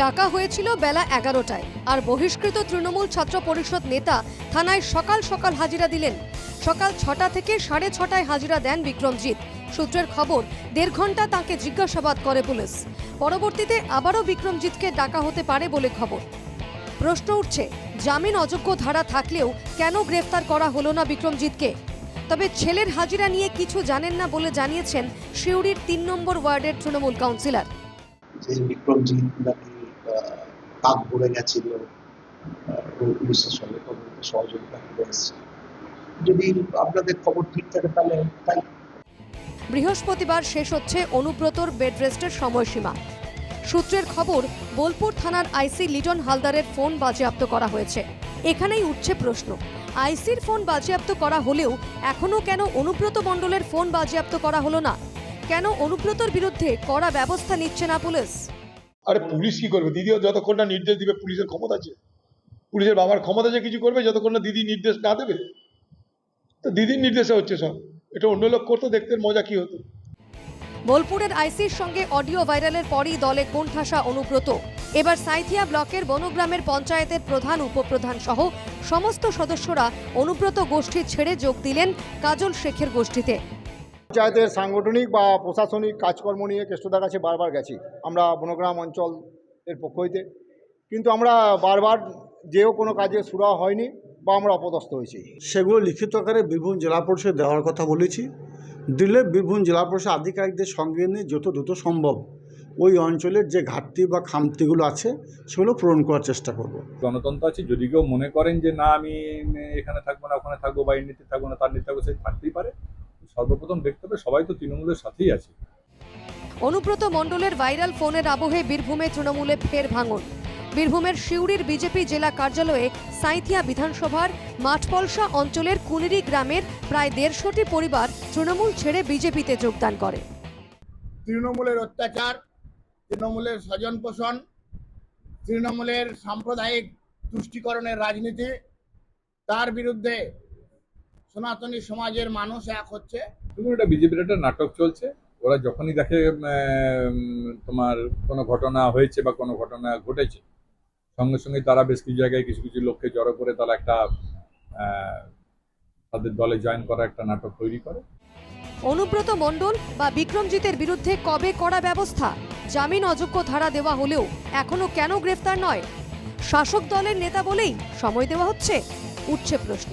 ডাকা হয়েছিল বেলা এগারোটায়, আর বহিষ্কৃত তৃণমূল ছাত্র পরিষদ নেতা থানায় সকাল সকাল হাজিরা দিলেন। সকাল ছটা থেকে সাড়ে ছটায় হাজিরা দেন বিক্রমজিৎ। সূত্রের খবর, দেড় ঘণ্টা তাকে জিজ্ঞাসাবাদ করে পুলিশ। পরবর্তীতে আবারও বিক্রমজিৎকে ডাকা হতে পারে বলে খবর। প্রশ্ন উঠছে, জামিন অযোগ্য ধারা থাকলেও কেন গ্রেফতার করা হলো না বিক্রমজিৎকে? তবে ছেলের হাজিরা নিয়ে কিছু জানেন না বলে জানিয়েছেন সিউড়ির তিন নম্বর ওয়ার্ডের তৃণমূল কাউন্সিলর। বিক্রমজিৎ নাকি কাক ভরে গেছিল পুলিশের সঙ্গে তদন্তে সহযোগিতা করে যদি আপনাদের খবর ঠিক থাকে তাহলে তাই বৃহস্পতিবার শেষ হচ্ছে অনুব্রতর বেড রেস্টের সময়সীমা। সূত্রের খবর, বোলপুর থানার আইসি লিটন হালদারের ফোন বাজেয়াপ্ত করা হয়েছে। এখানেই উঠছে প্রশ্ন, আইসির ফোন বাজেয়াপ্ত করা হলেও এখনও কেন অনুব্রত মণ্ডলের ফোন বাজেয়াপ্ত করা হলো না? কেন অনুব্রতর বিরুদ্ধে কড়া ব্যবস্থা নিচ্ছে না পুলিশ? আরে পুলিশ কি করবে? দিদিও যতক্ষণ না নির্দেশ দিবে, পুলিশের ক্ষমতা আছে। পুলিশের বাবার ক্ষমতা আছে, কিছু করবে, যতক্ষণ না দিদি নির্দেশ না দেবে। তো দিদির নির্দেশে হচ্ছে সব। এটা অন্য লোক করতো, দেখতে মজা কি হতো? বোলপুরের আইসির সঙ্গে অডিও ভাইরালের পরই দলে কোণঠাসা অনুব্রত। এবার সাইথিয়া ব্লকের বনগ্রামের পঞ্চায়েতের প্রধান, উপপ্রধান সহ সমস্ত সদস্যরা অনুব্রত গোষ্ঠী ছেড়ে যোগ দিলেন কাজল শেখের গোষ্ঠীতে। পঞ্চায়েতের সাংগঠনিক বা প্রশাসনিক কাজকর্ম নিয়ে কেষ্টদার কাছে বারবার গেছি আমরা বনগ্রাম অঞ্চল এর পক্ষ হইতে। কিন্তু আমরা বারবার যেও কোনো কাজে সুরা হয়নি বা আমরা অপদস্থ হয়েছি। সেগুলো লিখিত আকারে বীরভূম জেলা পরিষদে দেওয়ার কথা বলেছি। দিলে বীরভূম জেলা পরিষদ আধিকারিকদের সঙ্গে নিয়ে যত দ্রুত সম্ভব ওই অঞ্চলের যে ঘাটতি বা খামতিগুলো আছে সেগুলো পূরণ করার চেষ্টা করব। গণতন্ত্র আছে যদি কেউ মনে করেন যে না আমি এখানে থাকব না ওখানে থাকব বা এই নীতি থাকব না তার নীতি থাকব সে থাকতেই পারে। সর্বপ্রথম দেখতে হবে সবাই তো তৃণমূলের সাথেই আছে। অনুব্রত মণ্ডলের ভাইরাল ফোনের আবহে বীরভূমে তৃণমূলে ফের ভাঙন। বীরভূমের সিউড়ির বিজেপি জেলা কার্যালয়ে সাঁইথিয়া বিধানসভার মাঠপলসা অঞ্চলের কুনিরি গ্রামের প্রায় দেড়শোটি পরিবার তৃণমূল ছেড়ে বিজেপিতে যোগদান করে। তৃণমূলের অত্যাচার তৃণমূলের স্বজন পোষণ তৃণমূলের সাম্প্রদায়িক তুষ্টিকরণের রাজনীতি তার বিরুদ্ধে সনাতনী সমাজের মানুষ এক হচ্ছে। শুধু এটা বিজেপির একটা নাটক চলছে। ওরা যখনই দেখে তোমার কোনো ঘটনা হয়েছে বা কোনো ঘটনা ঘটেছে সঙ্গে সঙ্গে তারা বেশ কিছু জায়গায় কিছু কিছু লোককে জড়ো করে তারা একটা তাদের দলে জয়েন করা একটা নাটক তৈরি করে। অনুব্রত মণ্ডল বা বিক্রমজিতের বিরুদ্ধে কবে করা ব্যবস্থা? জামিন অযোগ্য ধারা দেওয়া হলেও এখনও কেন গ্রেফতার নয়? শাসক দলের নেতা বলেই সময় দেওয়া হচ্ছে? উঠছে প্রশ্ন।